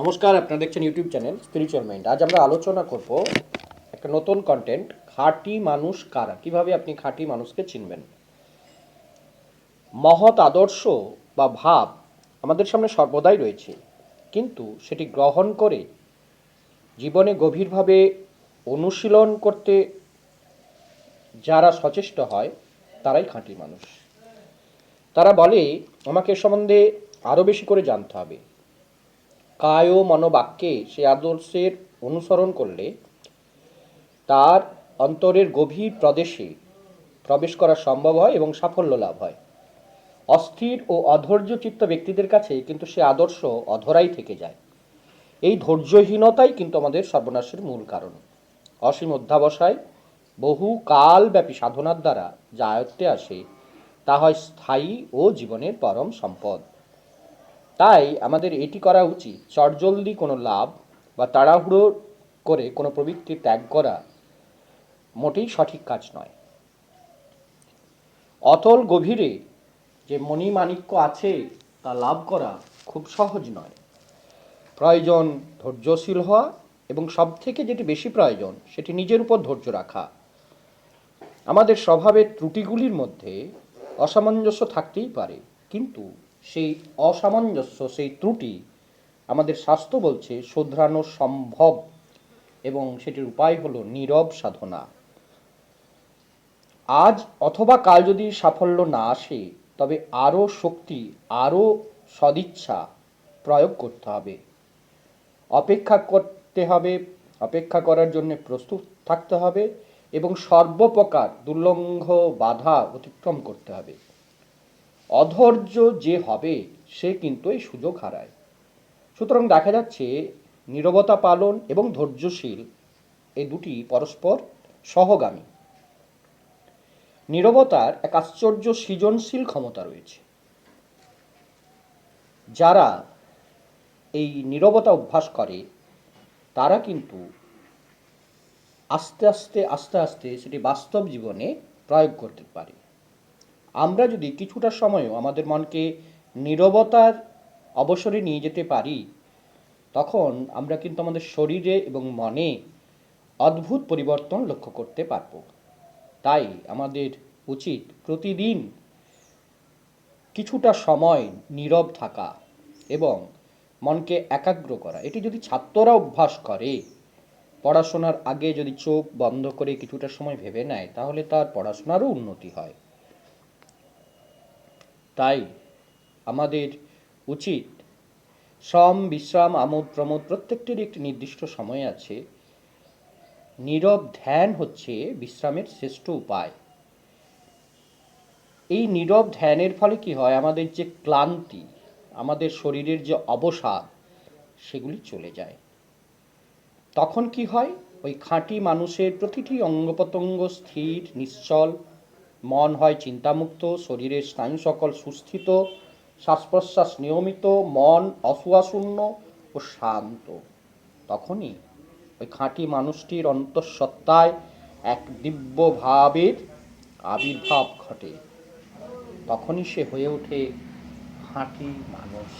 নমস্কার, আপনারা দেখছেন ইউটিউব চ্যানেল স্পিরিচুয়াল মাইন্ড আজ আমরা আলোচনা করব একটা নতুন কন্টেন্ট খাঁটি মানুষ কারা? কীভাবে আপনি খাঁটি মানুষকে চিনবেন? মহৎ আদর্শ বা ভাব আমাদের সামনে সর্বদাই রয়েছে, কিন্তু সেটি গ্রহণ করে জীবনে গভীরভাবে অনুশীলন করতে যারা সচেষ্ট হয়, তারাই খাঁটি মানুষ। তারা বলে, আমাকে সম্বন্ধে আরও বেশি করে জানতে হবে। কায় মনোবাক্যে সে আদর্শের অনুসরণ করলে তার অন্তরের গভীর প্রদেশে প্রবেশ করা সম্ভব হয় এবং সাফল্য লাভ হয়। অস্থির ও অধৈর্য চিত্ত ব্যক্তিদের কাছে কিন্তু সে আদর্শ অধরাই থেকে যায়। এই ধৈর্যহীনতাই কিন্তু আমাদের সর্বনাশের মূল কারণ। অসীম অধ্যাবসায় বহু কালব্যাপী সাধনার দ্বারা যা আয়ত্তে আসে, তা হয় স্থায়ী ও জীবনের পরম সম্পদ। তাই আমাদের এটি করা উচিত চটজলদি কোনো লাভ বা তাড়াহুড়ো করে কোনো প্রবৃত্তি ত্যাগ করা মোটেই সঠিক কাজ নয়। অতল গভীরে যে মণিমাণিক্য আছে তা লাভ করা খুব সহজ নয়। প্রয়োজন ধৈর্যশীল হওয়া এবং সব থেকে যেটি বেশি প্রয়োজন সেটি নিজের উপর ধৈর্য রাখা। আমাদের স্বভাবের ত্রুটিগুলির মধ্যে অসামঞ্জস্য থাকতেই পারে, কিন্তু সেই অসামঞ্জস্য, সেই ত্রুটি আমাদের স্বাস্থ্য বলছে শোধরানো সম্ভব এবং সেটির উপায় হলো নীরব সাধনা। আজ অথবা কাল যদি সাফল্য না আসে, তবে আরও শক্তি, আরও সদিচ্ছা প্রয়োগ করতে হবে। অপেক্ষা করতে হবে, অপেক্ষা করার জন্য প্রস্তুত থাকতে হবে এবং সর্বপ্রকার দুর্লঙ্ঘ বাধা অতিক্রম করতে হবে। অধৈর্য যে হবে, সে কিন্তু এই সুযোগ হারায়। সুতরাং দেখা যাচ্ছে, নীরবতা পালন এবং ধৈর্যশীল এই দুটি পরস্পর সহগামী। নীরবতার এক আশ্চর্য সৃজনশীল ক্ষমতা রয়েছে। যারা এই নীরবতা অভ্যাস করে, তারা কিন্তু আস্তে আস্তে আস্তে আস্তে সেটি বাস্তব জীবনে প্রয়োগ করতে পারে। আমরা যদি কিছুটা সময়ও আমাদের মনকে নীরবতার অবসরে নিয়ে যেতে পারি, তখন আমরা কিন্তু আমাদের শরীরে এবং মনে অদ্ভুত পরিবর্তন লক্ষ্য করতে পারব। তাই আমাদের উচিত প্রতিদিন কিছুটা সময় নীরব থাকা এবং মনকে একাগ্র করা। এটি যদি ছাত্ররা অভ্যাস করে, পড়াশোনার আগে যদি চোখ বন্ধ করে কিছুটা সময় ভেবে নেয়, তাহলে তার পড়াশোনারও উন্নতি হয়। তাই আমাদের উচিত শ্রম বিশ্রাম, আমোদ, প্রমোদ প্রত্যেকটির একটি নির্দিষ্ট সময় আছে। নীরব ধ্যান হচ্ছে বিশ্রামের শ্রেষ্ঠ উপায়। এই নীরব ধ্যানের ফলে কি হয়? আমাদের যে ক্লান্তি, আমাদের শরীরের যে অবসাদ, সেগুলি চলে যায়। তখন কি হয়? ওই খাঁটি মানুষের প্রতিটি অঙ্গ প্রত্যঙ্গ স্থির, নিশ্চল মন হয় চিন্তামুক্ত, শরীরের স্নায়ু সকল সুস্থিত শ্বাস প্রশ্বাস নিয়মিত, মন অসুয়াশূন্য ও শান্ত। তখনই ওই খাঁটি মানুষটির অন্তঃসত্ত্বায় এক দিব্য ভাবের আবির্ভাব ঘটে। তখনই সে হয়ে ওঠে খাঁটি মানুষ।